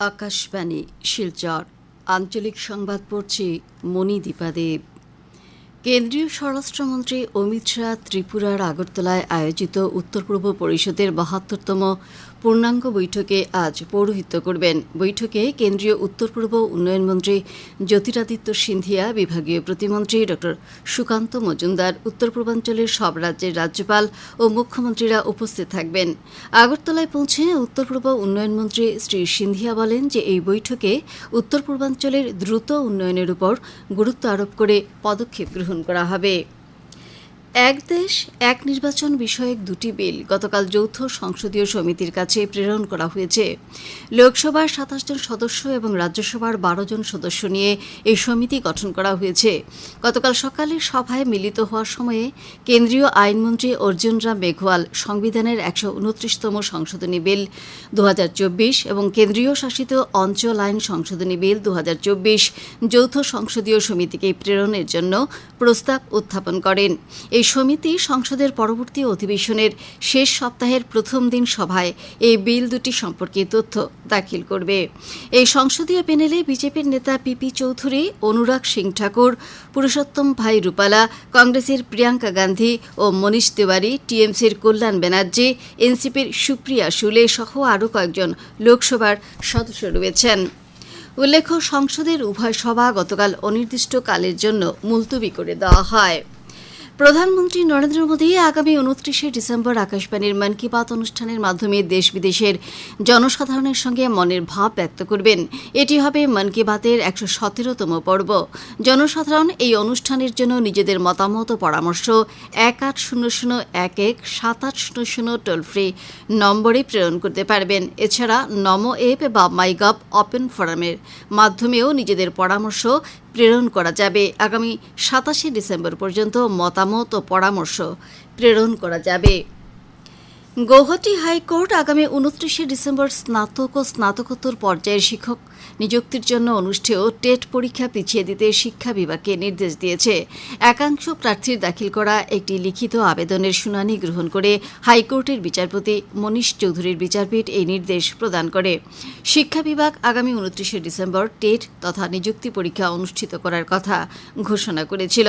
আকাশবাণী শিলচর। আঞ্চলিক সংবাদ পড়ছি মণিদীপা দেব। কেন্দ্রীয় স্বরাষ্ট্রমন্ত্রী অমিত শাহ ত্রিপুরার আগরতলায় আয়োজিত উত্তর পূর্ব পরিষদের বাহাত্তরতম পূর্ণাঙ্গ বৈঠকে আজ পৌরোহিত্য করবেন। বৈঠকে কেন্দ্রীয় উত্তর পূর্ব উন্নয়ন মন্ত্রী জ্যোতিরাদিত্য সিন্ধিয়া, বিভাগীয় প্রতিমন্ত্রী ড সুকান্ত মজুমদার, উত্তর পূর্বাঞ্চলের সব রাজ্যের রাজ্যপাল ও মুখ্যমন্ত্রীরা উপস্থিত থাকবেন। আগরতলায় পৌঁছে উত্তর পূর্ব উন্নয়ন মন্ত্রী শ্রী সিন্ধিয়া বলেন যে এই বৈঠকে উত্তর পূর্বাঞ্চলের দ্রুত উন্নয়নের উপর গুরুত্ব আরোপ করে পদক্ষেপ গ্রহণ করা হবে। এক দেশ, এক নির্বাচন বিষয়ক দুটি বিল গতকাল যৌথ সংসদীয় সমিতির কাছে প্রেরণ করা হয়েছে। লোকসভার সাতাশ জন সদস্য এবং রাজ্যসভার বারো জন সদস্য নিয়ে এই সমিতি গঠন করা হয়েছে। গতকাল সকালে সভায় মিলিত হওয়ার সময়ে কেন্দ্রীয় আইনমন্ত্রী অর্জুন রাম মেঘওয়াল সংবিধানের একশো উনত্রিশতম সংশোধনী বিল দু হাজার চব্বিশ এবং কেন্দ্রীয় শাসিত অঞ্চল আইন সংশোধনী বিল দু হাজার চব্বিশ যৌথ সংসদীয় সমিতিকে প্রেরণের জন্য প্রস্তাব উত্থাপন করেন। এই সমিতি সংসদের পরবর্তী অধিবেশনের শেষ সপ্তাহের প্রথম দিন সভায় এই বিল দুটি সম্পর্কে তথ্য দাখিল করবে। এই সংসদীয় প্যানেলে বিজেপির নেতা পিপি চৌধুরী, অনুরাগ সিং ঠাকুর, পুরুষোত্তম ভাই রূপালা, কংগ্রেসের প্রিয়াঙ্কা গান্ধী ও মনীষ তিওয়ারি, টিএমসির কল্যাণ ব্যানার্জি, এনসিপির সুপ্রিয়া সুলে সহ আরও কয়েকজন লোকসভার সদস্য রয়েছেন। উল্লেখ্য, সংসদের উভয় সভা গতকাল অনির্দিষ্টকালের জন্য মুলতবি করে দেওয়া হয়। প্রধানমন্ত্রী নরেন্দ্র মোদী আগামী উনত্রিশে ডিসেম্বর আকাশবাণীর মন কি বাত অনুষ্ঠানের মাধ্যমে দেশ বিদেশের জনসাধারণের সঙ্গে মনের ভাব ব্যক্ত করবেন। এটি হবে মন কি বাতের একশো সতেরোতম পর্ব। জনসাধারণ এই অনুষ্ঠানের জন্য নিজেদের মতামত ও পরামর্শ এক আট শূন্য শূন্য এক এক সাত আট শূন্য শূন্য টোল ফ্রি নম্বরে প্রেরণ করতে পারবেন। এছাড়া নমো এপ বা মাইগভ ওপেন ফোরামের মাধ্যমেও নিজেদের পরামর্শ প্রেরণ করা যাবে। আগামী সাতাশে ডিসেম্বর পর্যন্ত মতামত ও পরামর্শ প্রেরণ করা যাবে। গৌহাটি হাইকোর্ট আগামী উনত্রিশে ডিসেম্বর স্নাতক ও স্নাতকোত্তর পর্যায়ের শিক্ষক নিযুক্তির জন্য অনুষ্ঠেয় টেট পরীক্ষা পিছিয়ে দিতে শিক্ষা বিভাগকে নির্দেশ দিয়েছে। একাংশ প্রার্থীর দাখিল করা একটি লিখিত আবেদনের শুনানি গ্রহণ করে হাইকোর্টের বিচারপতি মনীষ চৌধুরীর বিচারপীঠ এই নির্দেশ প্রদান করে। শিক্ষা বিভাগ আগামী উনত্রিশে ডিসেম্বর টেট তথা নিযুক্তি পরীক্ষা অনুষ্ঠিত করার কথা ঘোষণা করেছিল।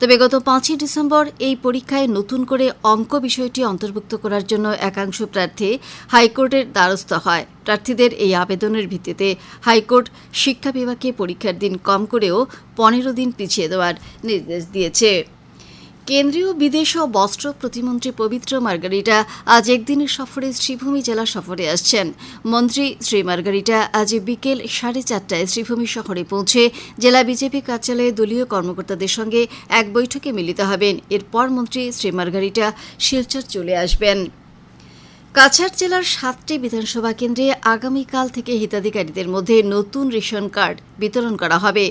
তবে গত পাঁচই ডিসেম্বর এই পরীক্ষায় নতুন করে অঙ্ক বিষয়টি অন্তর্ভুক্ত করার জন্য একাংশ প্রার্থী হাইকোর্টের দ্বারস্থ হয়। প্রার্থীদের এই আবেদনের ভিত্তিতে হাইকোর্ট শিক্ষা বিভাগকে পরীক্ষার দিন কম করেও পনেরো দিন পিছিয়ে দেওয়ার নির্দেশ দিয়েছে। কেন্দ্রীয় বিদেশ ও বস্ত্র প্রতিমন্ত্রী পবিত্র মার্গারিটা আজ একদিনের সফরে শ্রীভূমি জেলা সফরে আসছেন। মন্ত্রী শ্রী মার্গারিটা আজ বিকেল সাড়ে চারটায় শ্রীভূমি শহরে পৌঁছে জেলা বিজেপি কার্যালয়ে দলীয় কর্মকর্তাদের সঙ্গে এক বৈঠকে মিলিত হবেন। এরপর মন্ত্রী শ্রী মার্গারিটা শিলচর চলে আসবেন। কাছাড় জেলার সাতটি বিধানসভা কেন্দ্রে আগামীকাল থেকে হিতাধিকারীদের মধ্যে নতুন রেশন কার্ড বিতরণ করা হবে।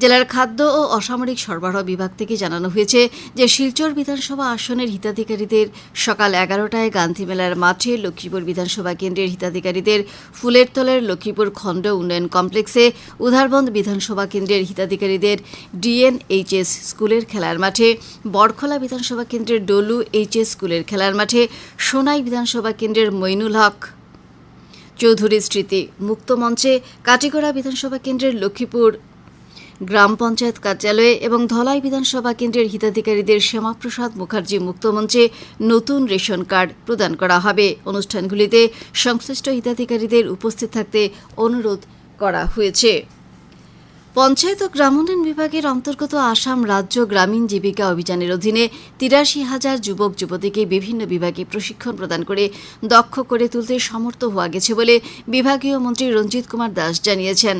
জেলার খাদ্য ও অসামরিক সরবরাহ বিভাগ থেকে জানানো হয়েছে যে, শিলচর বিধানসভা আসনের হিতাধিকারীদের সকাল এগারোটায় গান্ধী মেলার মাঠে লক্ষ্মীপুর বিধানসভা কেন্দ্রের হিতাধিকারীদের ফুলের তলের লক্ষ্মীপুর খণ্ড উন্নয়ন কমপ্লেক্সে উধারবন্দ বিধানসভা কেন্দ্রের হিতাধিকারীদের ডিএনএইচএস স্কুলের খেলার মাঠে, বরখলা বিধানসভা কেন্দ্রের ডলু এইচএস স্কুলের খেলার মাঠে, সোনাই বিধানসভা কেন্দ্রের মইনুল হক। চৌধুরী স্মৃতি, মুক্ত মঞ্চে কাটিগড়া বিধানসভা কেন্দ্রের লক্ষ্মীপুর গ্রাম পঞ্চায়েত কার্যালয়ে এবং ধলাই বিধানসভা কেন্দ্রের হিতাধিকারীদের শ্যামাপ্রসাদ মুখার্জি মুক্তমঞ্চে নতুন রেশন কার্ড প্রদান করা হবে। অনুষ্ঠানগুলিতে সংশ্লিষ্ট হিতাধিকারীদের উপস্থিত থাকতে অনুরোধ করা হয়েছে। পঞ্চায়েত ও গ্রামোন্নয়ন বিভাগের অন্তর্গত আসাম রাজ্য গ্রামীণ জীবিকা অভিযানের অধীনে তিরাশি হাজার যুবক, যুবতীকে বিভিন্ন বিভাগে প্রশিক্ষণ প্রদান করে দক্ষ করে তুলতে সমর্থ হওয়া গেছে বলে বিভাগীয় মন্ত্রী রঞ্জিত কুমার দাস জানিয়েছেন।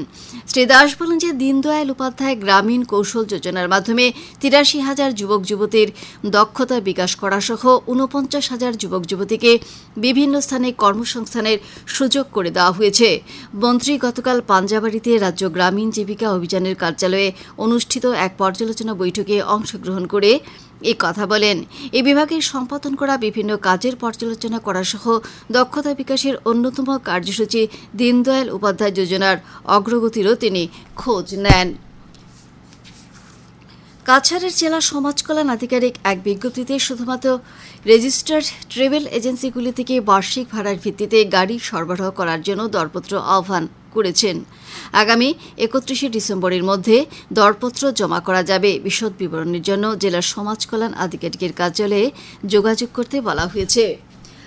শ্রী দাস বলেন যে দীনদয়াল উপাধ্যায় গ্রামীণ কৌশল যোজনার মাধ্যমে তিরাশি হাজার যুবক, যুবতীর দক্ষতা বিকাশ করা সহ ঊনপঞ্চাশ হাজার যুবক, যুবতীকে বিভিন্ন স্থানে কর্মসংস্থানের সুযোগ করে দেওয়া হয়েছে। মন্ত্রী গতকাল পাঞ্জাবাড়িতে রাজ্য গ্রামীণ জীবিকা অভিযানের কার্যালয়ে অনুষ্ঠিত এক পর্যালোচনা বৈঠকে অংশগ্রহণ করে এ কথা বলেন। এ বিভাগের সম্পাদন করা বিভিন্ন কাজের পর্যালোচনা করা সহ দক্ষতা বিকাশের অন্যতম কার্যসূচি দীনদয়াল উপাধ্যায় যোজনার অগ্রগতিরও তিনি খোঁজ নেন। কাছাড়ের জেলা সমাজ কল্যাণ আধিকারিক এক বিজ্ঞপ্তিতে শুধুমাত্র রেজিস্টার্ড ট্রেভেল এজেন্সিগুলি থেকে বার্ষিক ভাড়ার ভিত্তিতে গাড়ি সরবরাহ করার জন্য দরপত্র আহ্বান করেছেন। আগামী একত্রিশে ডিসেম্বরের মধ্যে দরপত্র জমা করা যাবে। বিশদ বিবরণের জন্য জেলার সমাজ কল্যাণ আধিকারিকের কার্যালয়ে যোগাযোগ করতে বলা হয়েছে।